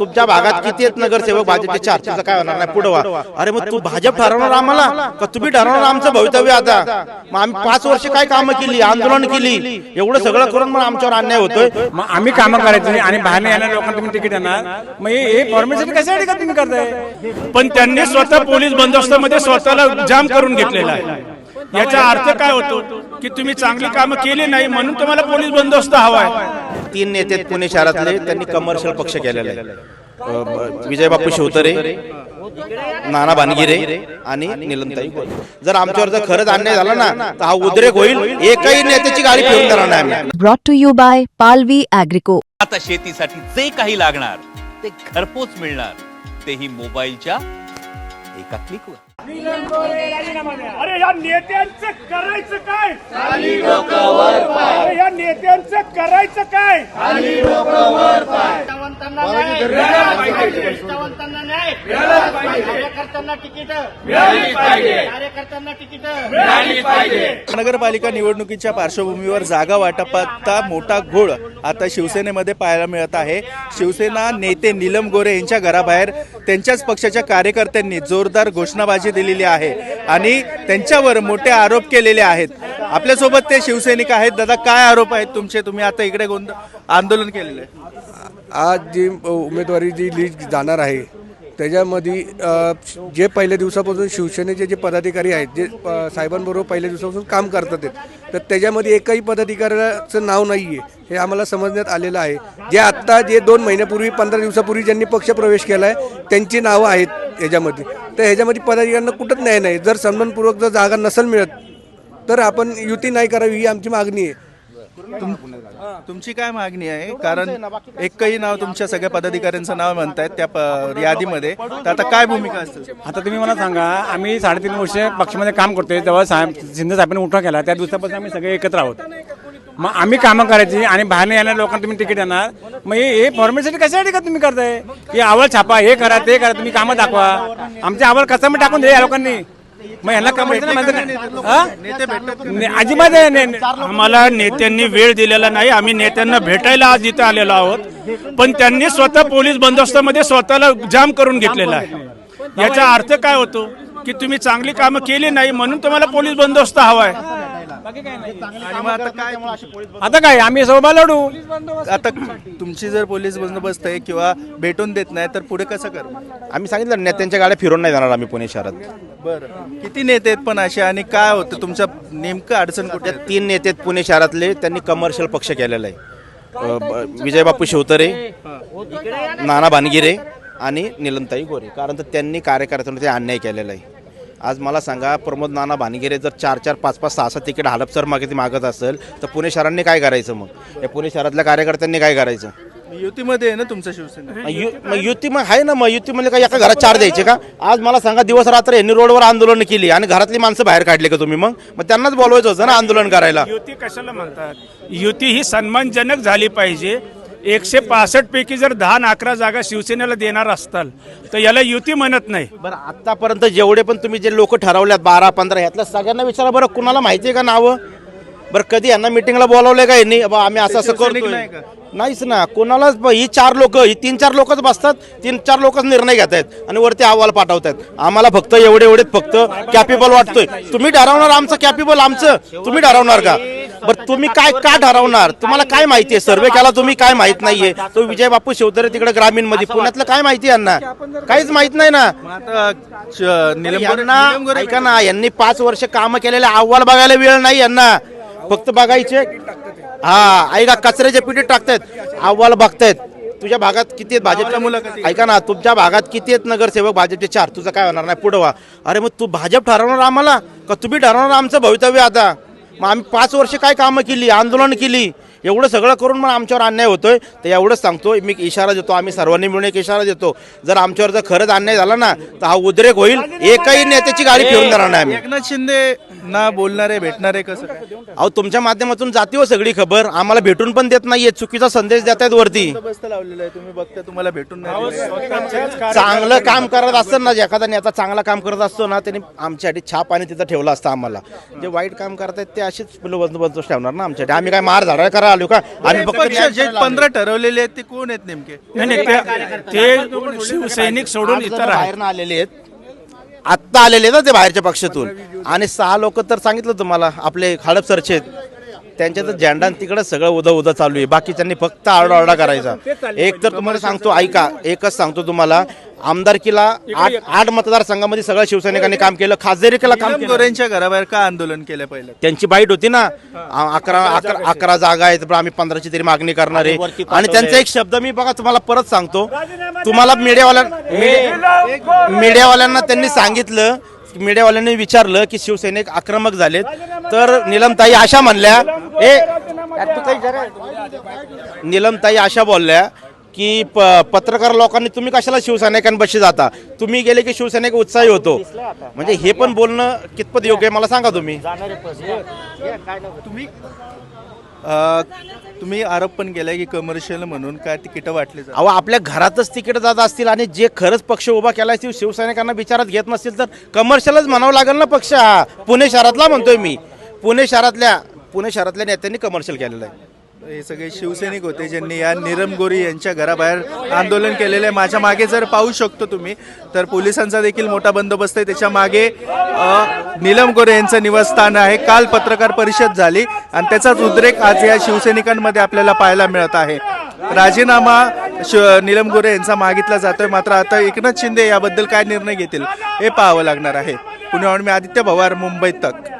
तुमच्या भागात किती आहेत नगरसेवक? भाजपचे चार. तुझं काय होणार नाही? पुढे व्हा अरे मग तू भाजप ठरवणार आम्हाला? का तुम्ही ठरवणार आमचं भवितव्य आता? मग आम्ही पाच वर्ष काय कामं केली? आंदोलन केली. एवढं सगळं करून मग आमच्यावर अन्याय होतोय? मग आम्ही कामं करायची आणि बाहेर येणाऱ्या लोकांना तुम्ही तिकीट देणार? मग हे हे फॉर्मेशन कशासाठी का तुम्ही करताय? पण त्यांनी स्वतः पोलीस बंदोबस्तामध्ये स्वतःला जाम करून घेतलेला आहे. याचा अर्थ काय होतो? की तुम्ही चांगली कामं केली नाही म्हणून तुम्हाला पोलीस बंदोबस्त हवा आहे तीन नेते पुणे शहरातले त्यांनी कमर्शियल पक्ष केलेला आहे. विजय बापू शिवतरे नाना भानगिरे आणि निलंताई. जर आमच्यावर जर खरंच अन्याय झाला ना तर हा उद्रेक होईल. एकही नेत्याची गाडी फिरून देणार नाही आम्ही. Brought to you by Palvi Agrico. आता शेतीसाठी जे काही लागणार ते घरपोच मिळणार. तेही मोबाईलच्या एका क्लिकवर अरे या नेत्यांचं करायचं काय? अरे या नेत्यांचं करायचं काय? निष्ठावंतांना न्याय. कार्यकर्त्यांना तिकीट. कार्यकर्त्यांना तिकीट. नगरपालिका निवडणुकीच्या पार्श्वभूमीवर जागा वाटपाचा मोठा घोळ आता शिवसेनेमध्ये पाहायला मिळत आहे. शिवसेना नेते नीलम गोरे यांच्या घराबाहेर त्यांच्याच पक्षाच्या कार्यकर्त्यांनी जोरदार घोषणाबाजी दिलेली आहे आणि त्यांच्यावर मोठे आरोप केलेले आहेत. आपल्यासोबत ते शिवसैनिक आहेत. दादा काय आरोप आहेत तुमचे? तुम्ही आता इकडे गोंध आंदोलन केलेलं आहे. आज जी उमेदवारी जी लिस्ट जाणार आहे त्याच्यामध्ये जे पहिल्या दिवसापासून शिवसेनेचे जे पदाधिकारी आहेत जे साहेबांबरोबर पहिल्या दिवसापासून काम करतात आहेत तर त्याच्यामध्ये एकही पदाधिकाऱ्याचं नाव नाही आहे हे आम्हाला समजण्यात आलेलं आहे. जे आत्ता जे दोन महिन्यापूर्वी पंधरा दिवसापूर्वी ज्यांनी पक्षप्रवेश केला आहे त्यांची नावं आहेत याच्यामध्ये. तर ह्याच्यामध्ये पदाधिकाऱ्यांना कुठंच न्याय नाही. जर सन्मानपूर्वक जर जागा नसेल मिळत तर आपण युती नाही करावी ही आमची मागणी आहे. तुमची काय मागणी आहे? कारण एकही नाव तुमच्या सगळ्या पदाधिकाऱ्यांचं नाव म्हणतायत त्या प- यादीमध्ये. तर आता काय भूमिका असेल आता तुम्ही मला सांगा आम्ही साडेतीन वर्ष पक्षामध्ये काम करतोय तेव्हा साहेब शिंदे साहेबांनी उठा केला त्या दिवसापासून आम्ही सगळे एकत्र आहोत. मग आम्ही कामं करायची आणि बाहेर येणाऱ्या लोकांना तुम्ही तिकीट देणार. मग हे हे फॉर्मेशन कशासाठी का तुम्ही करताय? की आवड छापा हे करा ते करा तुम्ही कामं दाखवा. आमच्या आवड कसं मी टाकून दे या लोकांनी? मग यांना कामं? अजिबात आहे नाही- नाही. आम्हाला नेत्यांनी वेळ दिलेला नाही. आम्ही नेत्यांना भेटायला आज इथं आलेलो आहोत. पण त्यांनी स्वतः पोलीस बंदोबस्तामध्ये स्वतःला जाम करून घेतलेला आहे. याचा अर्थ काय होतो? की तुम्ही चांगली कामं केली नाही म्हणून तुम्हाला पोलीस बंदोबस्त आहे आणि मग आता काय? आता काय? आम्ही सोबत लढू. आता तुमची जर पोलीस बंदोबस्त आहे किंवा भेटून देत नाही तर पुढे कसं करणार आम्ही सांगितलं नेत्यांच्या गाड्या फिरून नाही जाणार आम्ही पुणे शहरात. बरं. किती नेते आहेत पण असे आणि काय होतं? तुमच्या नेमकं अडचण कुठे तीन नेते आहेत पुणे शहरातले त्यांनी कमर्शियल पक्ष केलेला आहे. अ, ब- विजय बापू शिवतरे नाना भानगिरे आणि निलंताई गोरे. कारण तर त्यांनी कार्यकर्त्यांवर ते अन्याय केलेला आहे. आज मला सांगा प्रमोद नाना भानगिरे जर चार चार पाच पाच सहा सहा तिकीट हडपसर मागे मागत असेल तर पुणे शहरांनी काय करायचं मग? या पुणे शहरातल्या कार्यकर्त्यांनी काय करायचं? युतीमध्ये आहे ना तुमचं शिवसेना? मग यु- मग युती मग आहे ना मग युती म्हणजे काय एका घरात चार द्यायचे का? आज मला सांगा दिवस रात्र यांनी रोडवर आंदोलन केली आणि घरातली माणसं बाहेर काढली का तुम्ही मग? मग त्यांनाच बोलवायचं होतं ना आंदोलन करायला. युती कशाला म्हणतात? युती ही सन्मानजनक झाली पाहिजे. एकशे पासष्ट पैकी जर दहा अकरा जागा शिवसेनेला देणार असताल तर याला युती म्हणत नाही. बरं आतापर्यंत जेवढे पण तुम्ही जे लोक ठरवल्यात बारा पंधरा ह्यातल्या सगळ्यांना विचारा बरं कुणाला माहिती आहे का नावं? बरं कधी यांना मिटिंगला बोलावलंय का यांनी? बा आम्ही असं असं करतोय. नाही का? नाहीच ना. कोणालाच ही चार लोक ही तीन चार लोकच बसतात तीन चार लोकच निर्णय घेत आहेत आणि वरती अहवाल पाठवतात आम्हाला फक्त एवढे एवढे फक्त कॅपेबल वाटतोय. तुम्ही ठरवणार आमचं कॅपेबल आमचं. तुम्ही ठरवणार का? बरं तुम्ही काय का ठरवणार? तुम्हाला काय माहिती आहे? सर्वे केला तुम्ही काय माहीत नाहीये? तो विजय बापू शिवतरे तिकडे ग्रामीणमध्ये पुण्यातलं काय माहिती यांना? काहीच माहीत नाही ना. यांना ऐका ना यांनी पाच वर्ष काम केलेले अहवाल बघायला वेळ नाही यांना. फक्त बघायचे. हा ऐका कचऱ्याच्या पिठीत टाकतायत. अहवाल बघतायत. तुझ्या भागात किती आहेत मुलाखती. भाजपचे ऐका ना तुमच्या भागात किती आहेत नगरसेवक भाजपचे? चार तुझं काय होणार नाही? पुढं व्हा अरे मग तू भाजप ठरवणार आम्हाला? का तुम्ही ठरवणार आमचं भवितव्य आता? मग आम्ही पाच वर्ष काय कामं केली आंदोलन केली एवढं सगळं करून मग आमच्यावर अन्याय होतोय. तर एवढंच सांगतो मी इशारा देतो आम्ही सर्वांनी मिळून एक इशारा देतो. जर आमच्यावर जर खरंच अन्याय झाला ना तर हा उद्रेक होईल. एकही नेत्याची गाडी फिरून देणार नाही आम्ही. एकनाथ शिंदे ना बोलणारे भेटणारे कसं काय? अहो तुमच्या माध्यमातून जाती हो सगळी खबर. आम्हाला भेटून पण देत नाहीये. चुकीचा संदेश देत आहेत वरती. बंदोबस्त लावलेला आहे. तुम्ही बघता तुम्हाला भेटून नाही. चांगलं काम करत असतं ना जे एखादा नेता चांगला काम करत असतो ना त्यांनी आमच्यासाठी छाप आणि तिथं ठेवलं असतं आम्हाला. जे वाईट काम करतायत ते असेच बंदोबस्त ठेवणार ना आमच्यासाठी. आम्ही काय मार झाडा करा आलो का? आम्ही फक्त पक्ष न्याय जे पंधरा ठरवलेले आहेत ते कोण आहेत नेमके? नाही नाही ते- ते शिवसैनिक सोडून इतर आहेत. बाहेरनं आलेले आहेत. आत्ता आलेले ना ते बाहेरच्या पक्षातून. आणि सहा लोक तर सांगितलं तुम्हाला आपले खाडप सरचे आहेत. त्यांच्या तर झेंडा तिकडं सगळं उदा उदा चालू आहे. बाकीच्यांनी फक्त आरडा आरडा करायचा. एक तर तुम्हाला सांगतो ऐका एकच सांगतो तुम्हाला. आमदारकीला आठ आठ मतदारसंघामध्ये सगळ्या शिवसैनिकांनी काम केलं. खासदारीला काम केलं. गोरेंच्या घराबाहेर का आंदोलन केलं पहिलं. त्यांची बाईट होती ना. अकरा अकरा अकरा जागा आहेत. पण आम्ही पंधराची तरी मागणी करणार आहे. आणि त्यांचा एक शब्द मी बघा तुम्हाला परत सांगतो. तुम्हाला मीडियावाल्या मीडियावाल्यांना त्यांनी सांगितलं मीडियावाल्यांनी विचारलं की शिवसैनिक आक्रमक झालेत. तर निलमताई अशा म्हणल्या ए निलमताई अशा बोलल्या की प पत्रकार लोकांनी तुम्ही कशाला शिवसैनिकांपाशी जाता? तुम्ही गेले की शिवसैनिक उत्साही होतो. म्हणजे हे पण बोलणं कितपत योग्य आहे मला सांगा तुम्ही? तुम्ही आरोप पण केलाय की कमर्शियल म्हणून काय तिकीट वाटली जातात. अहो आपल्या घरातच तिकीट जात असतील आणि जे खरंच पक्ष उभा केलाय ते शिवसैनिकांना विचारात घेत नसतील तर कमर्शियलच म्हणावं लागेल ना पक्ष? हा पुणे शहरातला म्हणतोय मी. पुणे शहरातल्या पुणे शहरातल्या नेत्यांनी कमर्शियल केलेलं आहे. हे सगळे शिवसैनिक होते ज्यांनी या निरम गोरी यांच्या घराबाहेर आंदोलन केलेलं आहे. माझ्या मागे जर पाहू शकतो तुम्ही तर पोलिसांचा देखील मोठा बंदोबस्त आहे. त्याच्यामागे नीलम गोरे यांचं निवासस्थान आहे. काल पत्रकार परिषद झाली. आणि त्याचाच उद्रेक आज या शिवसैनिकांमध्ये आपल्याला पाहायला मिळत आहे. राजीनामा शिव नीलम गोरे यांचा मागितला जातोय. मात्र आता एकनाथ शिंदे याबद्दल काय निर्णय घेतील हे पाहावं लागणार आहे. पुण्याहून मी आदित्य पवार मुंबई तक.